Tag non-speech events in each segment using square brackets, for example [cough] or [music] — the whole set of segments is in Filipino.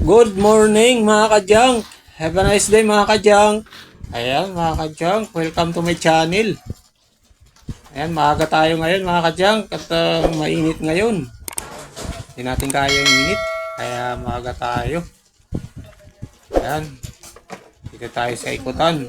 Good morning mga kadyang. Have a nice day mga kadyang. Ayan mga kadyang, welcome to my channel. Ayan, maaga tayo ngayon mga kadyang at uh, mainit ngayon. Hindi natin kaya yung init, kaya maaga tayo. Ayan, dito tayo sa ikutan.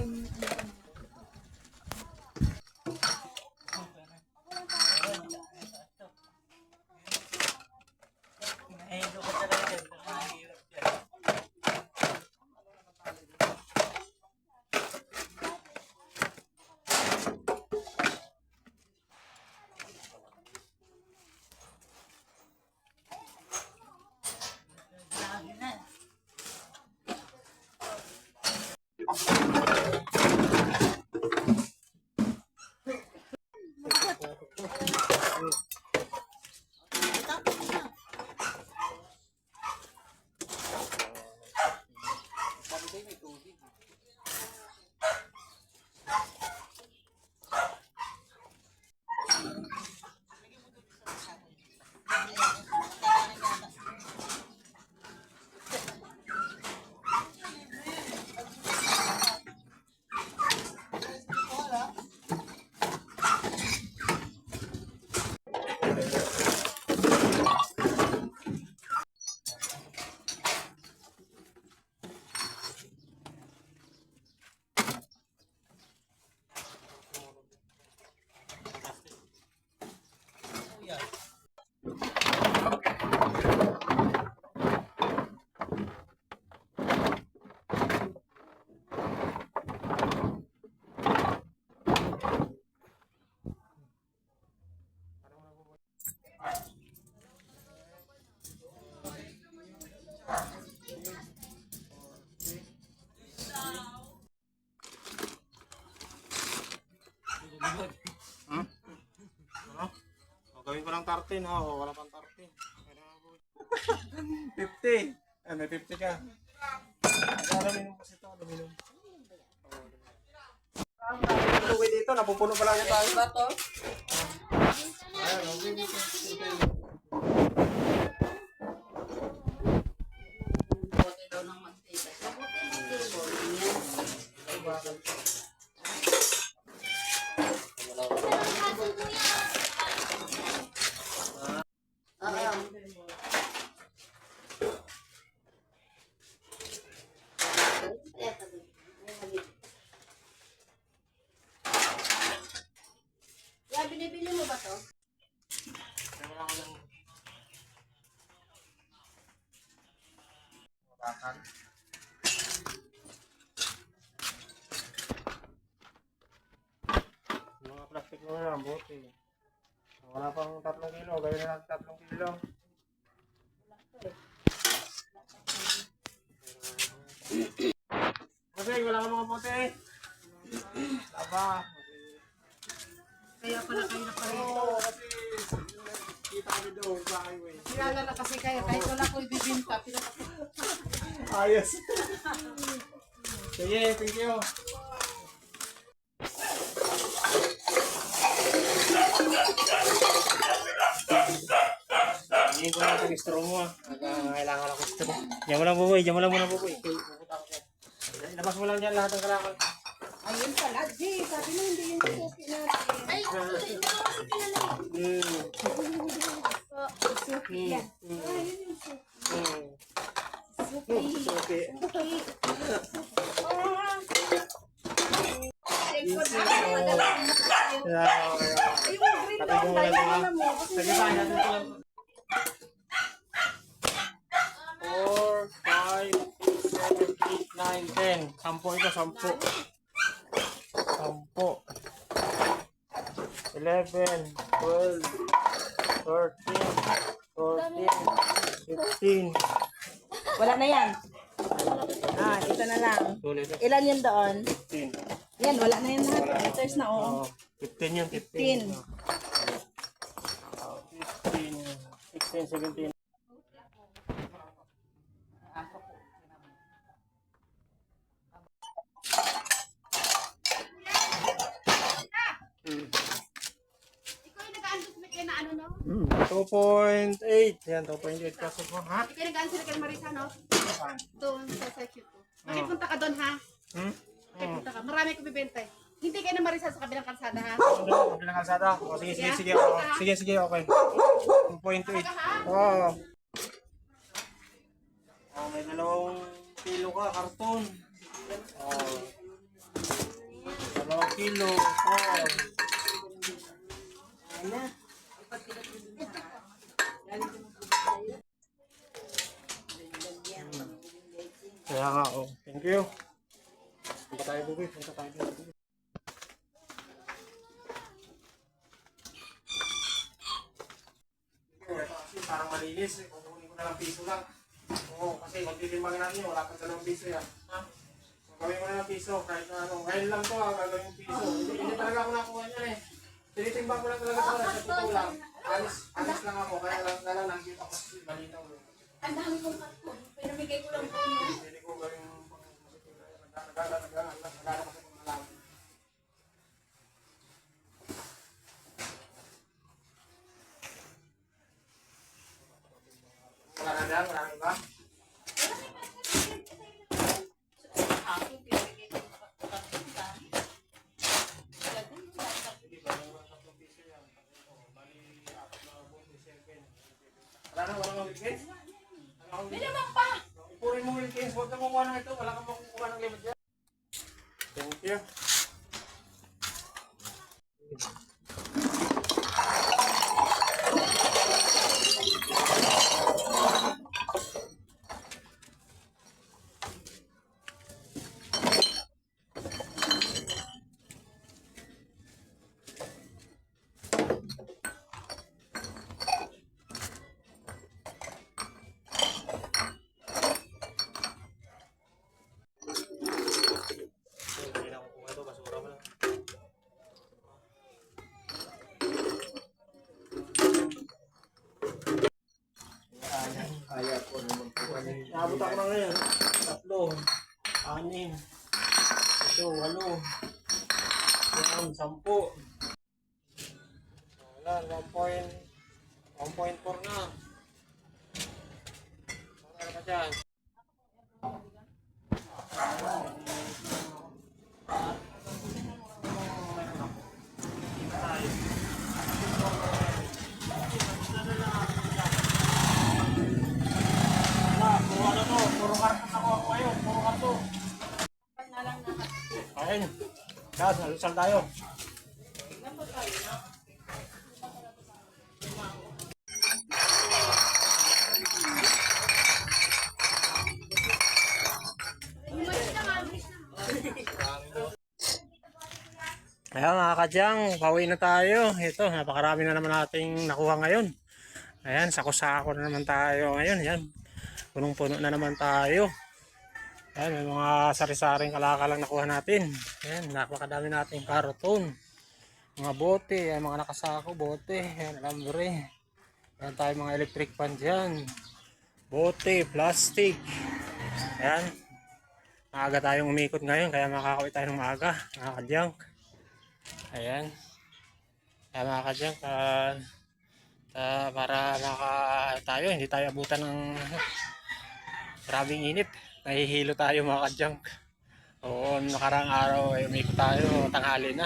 Go! [laughs] Oh, gawin ko ng 13 ha, oh, wala pang 13. 50. Ah, may 50 ka. Ano, aluminum kasi ito, aluminum. Ang luwi dito, napupuno pala niya tayo. Ba to? Ayan, okay Bakal. Mga plastic mo na lang, buti. Wala pang 3 kilo, gawin na lang 3 kilo. Kasi wala ka mga puti. Laba. Kaya pala kayo na pala. Oo, kasi kita kami doon sa highway. Kilala na kasi kayo. Kahit wala ko ibibinta. pinap- Ayos. Sige, thank you. Hindi ko na itong straw mo ah. Kailangan ako straw. Diyan mo lang buboy, diyan mo lang muna buboy. Labas mo lang dyan lahat ng kailangan. Ayun pala. Di, sabi mo hindi yung suki natin. Ay, Hmm. suki yan. Hmm. Ayun 4, 5, 6, 7, 8, 9, 10. Sampo ito, sampo. Sampo. 11, 12, 13, 14, 15. Wala na yan. Ah, ito na lang. Ilan yun doon? 15. Yan, wala na yan lahat. Liters na, oo. Oo. 15 yun, 15. 15. Oh, 15, 16, 17. Ikaw yung nag-aandot na kaya na ano, no? 2.8. Yan, 2.8 kaso po. Ha? Ikaw nag-answer ka Marisa, no? Saan? Doon sa section ko. Makipunta ka doon, ha? Hmm? Makipunta ka. Marami ko bibenta. eh. Hindi kayo na Marisa sa kabilang kalsada, ha? Ano? Bilang kalsada? O, sige, sige, sige. O, sige, sige, okay. 2.8. Oo. Oh, may dalawang kilo ka, karton. Oh. Dalawang kilo. Oh. Kaya nga, oh. Thank you. Punta tayo, Bubi. Punta tayo, Bubi. Kasi parang malinis. eh. Kukunin ko na lang piso lang. Oo, kasi magtitimbang natin wala pa dalawang piso yan. Ha? So, gawin mo na lang piso kahit na ano. Ngayon lang to ha, gagawin yung piso. Hindi, hindi talaga ako nakuha niyan eh. Tinitimbang ko lang talaga to sa totoo lang. Alis, alis lang ako. Kaya lang na lang nakikita ko kasi malinaw. eh. Ang dami kong karton. Pinamigay ko lang po. Hindi ko gawin yung nagala, nagala, nagala kasi kung malaman. Wala na dyan, marami ba? Ako, pinamigay ko lang karton. Dami. Hindi ba? Yung tatlong piso yan. Oh, bali, apat na buto, seven. Wala kang May naman pa! Ipurin mo weekends, huwag na kumuha ng ito. Wala kang makukuha ng limit dyan. Thank you. Hindi na kukuha ito, basura mo lang. Kaya ko naman po. Nakabot ako na ngayon. Tatlo, anim, ito, walo, siyam, sampu. Wala, 1 point, 1.4 na. Wala ka dyan. Guys, nalusal tayo. Ayan mga kadyang, pauwi na tayo. Ito, napakarami na naman nating nakuha ngayon. Ayan, sako-sako na naman tayo ngayon. Ayan, punong-puno na naman tayo. Ayan, may mga sari-saring kalaka lang nakuha natin. Ayan, napakadami nating karton. Mga bote, ayan, mga nakasako, bote. Ayan, alambre. Ayan tayo mga electric pan dyan. Bote, plastic. Ayan. Maaga tayong umikot ngayon, kaya makakawit tayo ng maaga. Mga kadyang. Ayan. Kaya mga kadyang, ah, ah, para naka tayo, hindi tayo abutan ng grabing init. Nahihilo tayo mga kadyang. Oo, nakarang araw ay umikot tayo, tanghali na.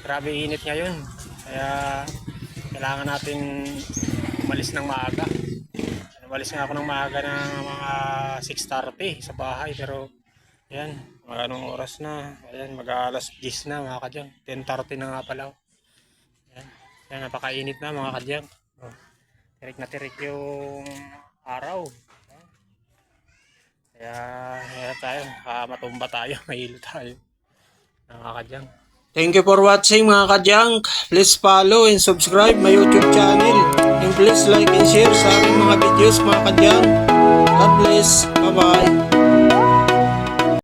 Grabe init ngayon. Kaya kailangan natin umalis ng maaga. Umalis nga ako ng maaga ng mga 6.30 sa bahay pero yan, mga anong oras na. Ayan, mag alas 10 na mga kadyang. 10.30 na nga pala. Ayan, yan, napakainit na mga kadyang. Oh, tirik na tirik yung araw. Kaya, kaya tayo, ah, matumba tayo, [laughs] mahilo tayo. Mga kadyang. Thank you for watching mga kadyang. Please follow and subscribe my YouTube channel. And please like and share sa aking mga videos mga kadyang. God bless. Bye-bye.